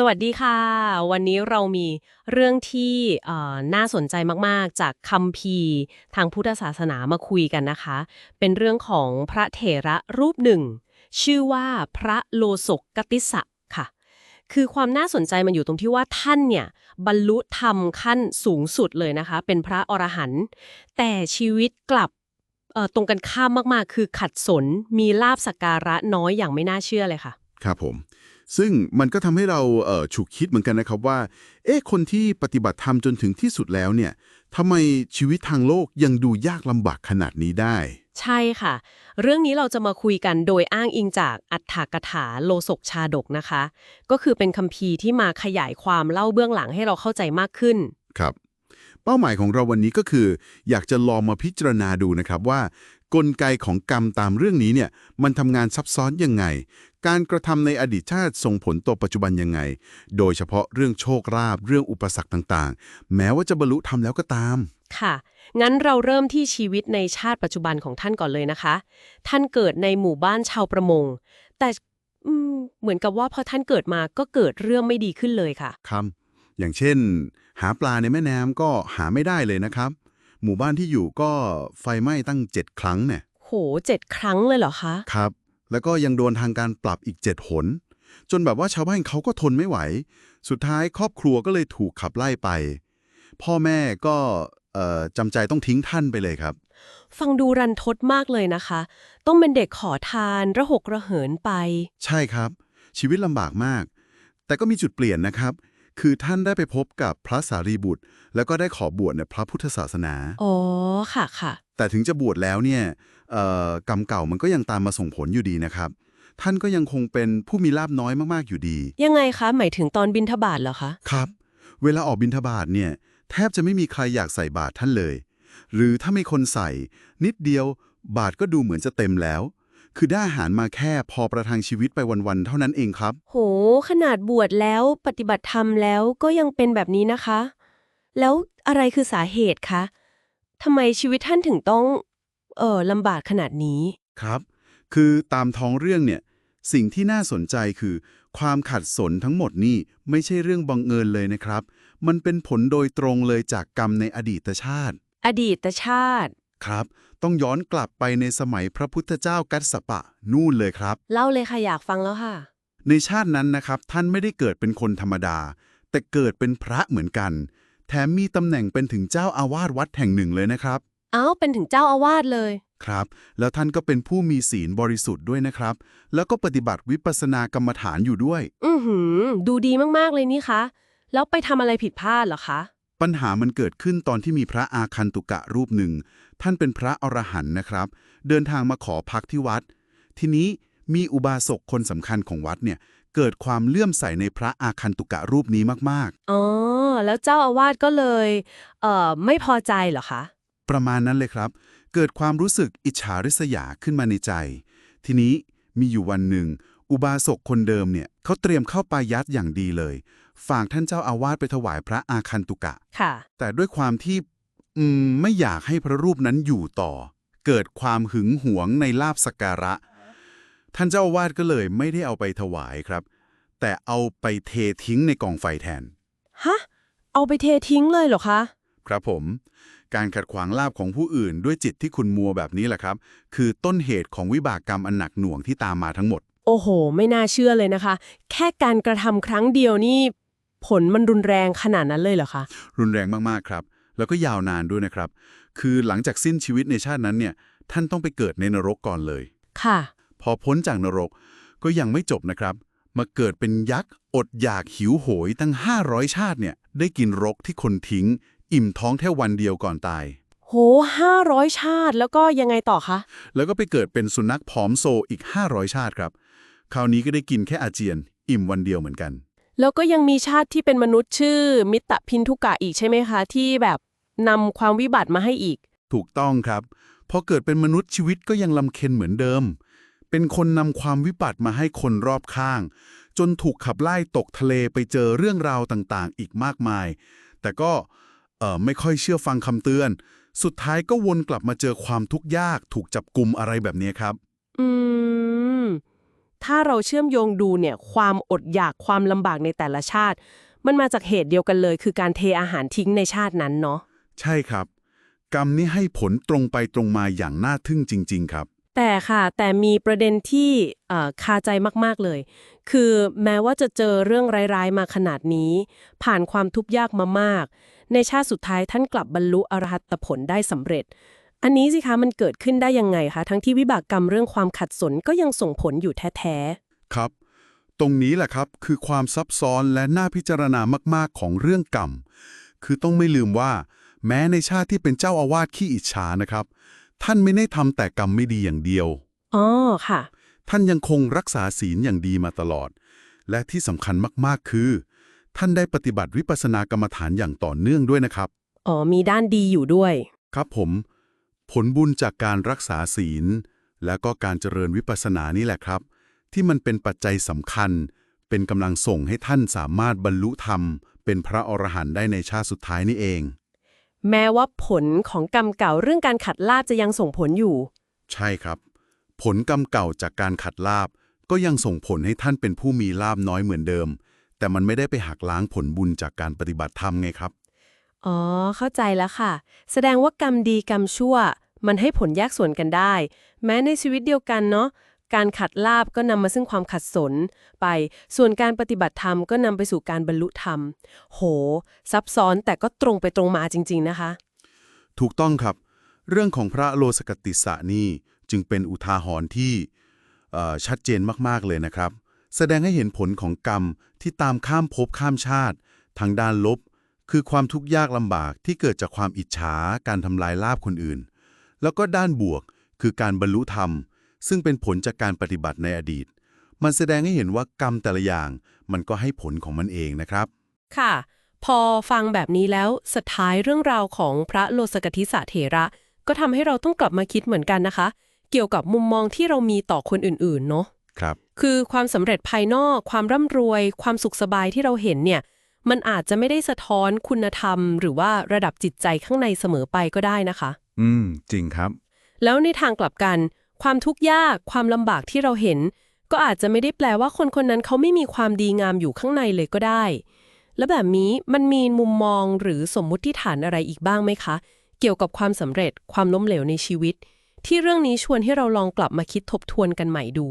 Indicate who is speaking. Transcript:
Speaker 1: สวัสดีค่ะ วันนี้เรามีเรื่องที่น่าสนใจมากๆ จากคัมภีทางพุทธศาสนามาคุยกันนะคะ เป็นเรื่องของพระเถระรูปหนึ่ง ชื่อว่าพระโลสกกติสะค่ะ คือความน่าสนใจมันอยู่ตรงที่ว่าท่านเนี่ยบรรลุธรรมขั้นสูงสุดเลยนะคะ เป็นพระอรหันต์แต่ชีวิตกลับตรงกันข้ามมากๆ คือขัดสนมีลาบสักการะน้อยอย่างไม่น่าเชื่อเลยค่ะ
Speaker 2: ครับผม ซึ่งมันก็ทำให้เราเอ่อฉุกคิดเหมือนกันนะครับว่า เอ๊ะคนที่ปฏิบัติธรรมจนถึงที่สุดแล้วเนี่ยทำไมชีวิตทางโลกยังดูยากลำบากขนาดนี้ได้
Speaker 1: ใช่ค่ะ เรื่องนี้เราจะมาคุยกันโดยอ้างอิงจากอัฏฐกถาโลสกชาดกนะคะ ก็คือเป็นคัมภีร์ที่มาขยายความเล่าเบื้องหลังให้เราเข้าใจมากขึ้น
Speaker 2: ครับเป้าหมายของเราวันนี้ก็คือ อยากจะลองมาพิจารณาดูนะครับว่า กลไกของกรรมตามเรื่องนี้เนี่ยมันทำงานซับซ้อนยังไง การกระทำในอดีตชาติส่งผลต่อปัจจุบันยังไง โดยเฉพาะเรื่องโชคลาภเรื่องอุปสรรคต่างๆ แม้ว่าจะบรรลุธรรมแล้วก็ตาม
Speaker 1: ค่ะ งั้นเราเริ่มที่ชีวิตในชาติปัจจุบันของท่านก่อนเลยนะคะ ท่านเกิดในหมู่บ้านชาวประมง แต่อืมเหมือนกับว่าพอท่านเกิดมาก็เกิดเรื่องไม่ดีขึ้นเลยค่ะ
Speaker 2: ครับ อย่างเช่น หาปลาในแม่น้ำก็หาไม่ได้เลยนะครับ หมู่บ้านที่อยู่ก็ไฟไหม้ตั้ง 7 ครั้งเนี่ย
Speaker 1: โหเจ็ดครั้งเลยเหรอคะ
Speaker 2: ครับ แล้วก็ยังโดนทางการปรับอีก 7 หน จนแบบว่าชาวบ้านเขาก็ทนไม่ไหว สุดท้ายครอบครัวก็เลยถูกขับไล่ไป พ่อแม่ก็เอ่อจำใจต้องทิ้งท่านไปเลยครับ
Speaker 1: ฟังดูรันทดมากเลยนะคะ ต้องเป็นเด็กขอทานระหกระเหินไป
Speaker 2: ใช่ครับ ชีวิตลำบากมาก แต่ก็มีจุดเปลี่ยนนะครับ คือท่านได้ไปพบกับพระสารีบุตร แล้วก็ได้ขอบวชในพระพุทธศาสนา
Speaker 1: อ๋อ ค่ะค่ะ
Speaker 2: แต่ถึงจะบวชแล้วเนี่ยเอ่อกรรมเก่ามันก็ยังตามมาส่งผลอยู่ดีนะครับ ท่านก็ยังคงเป็นผู้มีลาบน้อยมากๆอยู่ดี
Speaker 1: ยังไงคะ หมายถึงตอนบินทบาทเหรอคะ
Speaker 2: ครับ เวลาออกบิณฑบาตเนี่ยแทบจะไม่มีใครอยากใส่บาตรท่านเลย หรือถ้ามีคนใส่ นิดเดียวบาตรก็ดูเหมือนจะเต็มแล้ว คือได้อาหารมาแค่พอประทังชีวิตไปวันๆเท่านั้นเองครับ
Speaker 1: โห ขนาดบวชแล้วปฏิบัติธรรมแล้วก็ยังเป็นแบบนี้นะคะ แล้วอะไรคือสาเหตุคะทำไมชีวิตท่านถึงต้อง เออลำบากขนาดนี้
Speaker 2: ครับ คือตามท้องเรื่องเนี่ย สิ่งที่น่าสนใจคือ ความขัดสนทั้งหมดนี่ไม่ใช่เรื่องบังเอิญเลยนะครับ มันเป็นผลโดยตรงเลยจากกรรมในอดีตชาติ
Speaker 1: อดีตชาติ
Speaker 2: ครับ ต้องย้อนกลับไปในสมัยพระพุทธเจ้ากัสสปะนู่นเลยครับ
Speaker 1: เล่าเลยค่ะอยากฟังแล้วค่ะ
Speaker 2: ในชาตินั้นนะครับ ท่านไม่ได้เกิดเป็นคนธรรมดา แต่เกิดเป็นพระเหมือนกัน แถมมีตำแหน่งเป็นถึงเจ้าอาวาสวัดแห่งหนึ่งเลยนะครับ
Speaker 1: เอ้าเป็นถึงเจ้าอาวาสเลย
Speaker 2: ครับ แล้วท่านก็เป็นผู้มีศีลบริสุทธิ์ด้วยนะครับ แล้วก็ปฏิบัติวิปัสสนากรรมฐานอยู่ด้วย
Speaker 1: อือหือ ดูดีมากๆเลยนี่คะ แล้วไปทำอะไรผิดพลาดเหรอคะ
Speaker 2: ปัญหามันเกิดขึ้นตอนที่มีพระอาคันตุกะรูปหนึ่ง ท่านเป็นพระอรหันต์นะครับ เดินทางมาขอพักที่วัด ทีนี้มีอุบาสกคนสำคัญของวัดเนี่ยเกิดความเลื่อมใสในพระอาคันตุกะรูปนี้มาก
Speaker 1: อ๋อ แล้วเจ้าอาวาสก็เลย เอ่อ ไม่พอใจเหรอคะ
Speaker 2: ๆประมาณนั้นเลยครับ เกิดความรู้สึกอิจฉาริษยาขึ้นมาในใจ ทีนี้มีอยู่วันหนึ่ง อุบาสกคนเดิมเนี่ยเขาเตรียมเข้าไปายัดอย่างดีเลย ฝากท่านเจ้าอาวาสไปถวายพระอาคันตุกะ
Speaker 1: ค่ะ
Speaker 2: แต่ด้วยความที่อืมไม่อยากให้พระรูปนั้นอยู่ต่อ เกิดความหึงหวงในลาบสักการะ ท่านเจ้าอาวาสก็เลยไม่ได้เอาไปถวายครับ แต่เอาไปเททิ้งในกองไฟแทน
Speaker 1: ฮะ เอาไปเททิ้งเลยเหรอคะ
Speaker 2: ครับผม การขัดขวางลาบของผู้อื่นด้วยจิตที่คุณมัวแบบนี้แหละครับ คือต้นเหตุของวิบากกรรมอันหนักหน่วงที่ตามมาทั้งหมด
Speaker 1: โอ้โห ไม่น่าเชื่อเลยนะคะ แค่การกระทำครั้งเดียวนี่ ผลมันรุนแรงขนาดนั้นเลยเหรอคะ
Speaker 2: รุนแรงมากๆครับ แล้วก็ยาวนานด้วยนะครับ คือหลังจากสิ้นชีวิตในชาตินั้นเนี่ย ท่านต้องไปเกิดในนรกก่อนเลย
Speaker 1: ค่ะ
Speaker 2: พอพ้นจากนรกก็ยังไม่จบนะครับ มาเกิดเป็นยักษ์ อดอยากหิวโหยตั้ง 500 ชาติเนี่ย ได้กินรกที่คนทิ้ง อิ่มท้องแค่วันเดียวก่อนตาย
Speaker 1: โหห้าร้อยชาติแล้วก็ยังไงต่อคะ
Speaker 2: แล้วก็ไปเกิดเป็นสุนัขผอมโซอีก 500 ชาติครับ คราวนี้ก็ได้กินแค่อาเจียน อิ่มวันเดียวเหมือนกัน
Speaker 1: แล้วก็ยังมีชาติที่เป็นมนุษย์ชื่อ มิตรพินทุกะอีกใช่ไหมคะ ที่แบบนำความวิบัติมาให้อีก
Speaker 2: ถูกต้องครับ พอเกิดเป็นมนุษย์ชีวิตก็ยังลำเค็นเหมือนเดิม เป็นคนนำความวิบัติมาให้คนรอบข้าง จนถูกขับไล่ตกทะเลไปเจอเรื่องราวต่างๆ อีกมากมาย แต่ก็เอ่อไม่ค่อยเชื่อฟังคำเตือน สุดท้ายก็วนกลับมาเจอความทุกข์ยาก ถูกจับกลุ่มอะไรแบบนี้ครับ
Speaker 1: อืม ถ้าเราเชื่อมโยงดูเนี่ยความอดอยากความลำบากในแต่ละชาติ มันมาจากเหตุเดียวกันเลย คือการเทอาหารทิ้งในชาตินั้นเนาะ
Speaker 2: ใช่ครับ กรรมนี้ให้ผลตรงไปตรงมาอย่างน่าทึ่งจริง ๆ ครับ
Speaker 1: แต่ค่ะ แต่มีประเด็นที่เอ่อคาใจมากๆเลย คือแม้ว่าจะเจอเรื่องร้ายๆมาขนาดนี้ ผ่านความทุกข์ยากมามาก ในชาติสุดท้ายท่านกลับบรรลุอรหัตผลได้สำเร็จ อันนี้สิคะมันเกิดขึ้นได้ยังไงคะทั้งที่วิบากกรรมเรื่องความขัดสนก็ยังส่งผลอยู่แท้
Speaker 2: ครับ ตรงนี้แหละครับคือความซับซ้อนและน่าพิจารณามากๆของเรื่องกรรม คือต้องไม่ลืมว่า แม้ในชาติที่เป็นเจ้าอาวาสขี้อิจฉานะครับ ท่านไม่ได้ทำแต่กรรมไม่ดีอย่างเดียว
Speaker 1: ๆอ๋อค่ะ
Speaker 2: ท่านยังคงรักษาศีลอย่างดีมาตลอด และที่สำคัญมากๆคือ ท่านได้ปฏิบัติวิปัสสนากรรมฐานอย่างต่อเนื่องด้วยนะครับ
Speaker 1: อ๋อมีด้านดีอยู่ด้วย
Speaker 2: ครับผม ผลบุญจากการรักษาศีล และก็การเจริญวิปัสสนานี่แหละครับ ที่มันเป็นปัจจัยสำคัญ เป็นกำลังส่งให้ท่านสามารถบรรลุธรรม เป็นพระอรหันต์ได้ในชาติสุดท้ายนี่เอง
Speaker 1: แม้ว่าผลของกรรมเก่าเรื่องการขัดลาบจะยังส่งผลอยู่
Speaker 2: ใช่ครับ ผลกรรมเก่าจากการขัดลาบก็ยังส่งผลให้ท่านเป็นผู้มีลาบน้อยเหมือนเดิม แต่มันไม่ได้ไปหักล้างผลบุญจากการปฏิบัติธรรมไงครับ
Speaker 1: อ๋อ เข้าใจแล้วค่ะ แสดงว่ากรรมดีกรรมชั่ว มันให้ผลแยกส่วนกันได้ แม้ในชีวิตเดียวกันเนาะการขัดลาบก็นำมาซึ่งความขัดสนไป ส่วนการปฏิบัติธรรมก็นำไปสู่การบรรลุธรรม โห ซับซ้อนแต่ก็ตรงไปตรงมาจริง ๆนะคะ
Speaker 2: ถูกต้องครับ เรื่องของพระโลสกติสะนี่จึงเป็นอุทาหรณ์ที่ชัดเจนมากๆเลยนะครับ แสดงให้เห็นผลของกรรมที่ตามข้ามภพข้ามชาติ ทางด้านลบ คือความทุกข์ยากลำบากที่เกิดจากความอิจฉาการทำลายลาบคนอื่น แล้วก็ด้านบวกคือการบรรลุธรรม ซึ่งเป็นผลจากการปฏิบัติในอดีต มันแสดงให้เห็นว่ากรรมแต่ละอย่าง มันก็ให้ผลของมันเองนะครับ
Speaker 1: ค่ะ พอฟังแบบนี้แล้วสุดท้ายเรื่องราวของพระโลสกธิสะเถระ ก็ทำให้เราต้องกลับมาคิดเหมือนกันนะคะ เกี่ยวกับมุมมองที่เรามีต่อคนอื่นๆ เนาะ
Speaker 2: ครับ
Speaker 1: คือความสำเร็จภายนอก ความร่ำรวย ความสุขสบายที่เราเห็นเนี่ย มันอาจจะไม่ได้สะท้อนคุณธรรม หรือว่าระดับจิตใจข้างในเสมอไปก็ได้นะคะ
Speaker 2: อืม จริงครับ
Speaker 1: แล้วในทางกลับกัน ความทุกข์ยากความลำบากที่เราเห็น ก็อาจจะไม่ได้แปลว่าคนคนนั้นเขาไม่มีความดีงามอยู่ข้างในเลยก็ได้ แล้วแบบนี้มันมีมุมมองหรือสมมุติฐานอะไรอีกบ้างไหมคะ เกี่ยวกับความสำเร็จความล้มเหลวในชีวิต ที่เรื่องนี้ชวนให้เราลองกลับมาคิดทบทวนกันใหม่ดู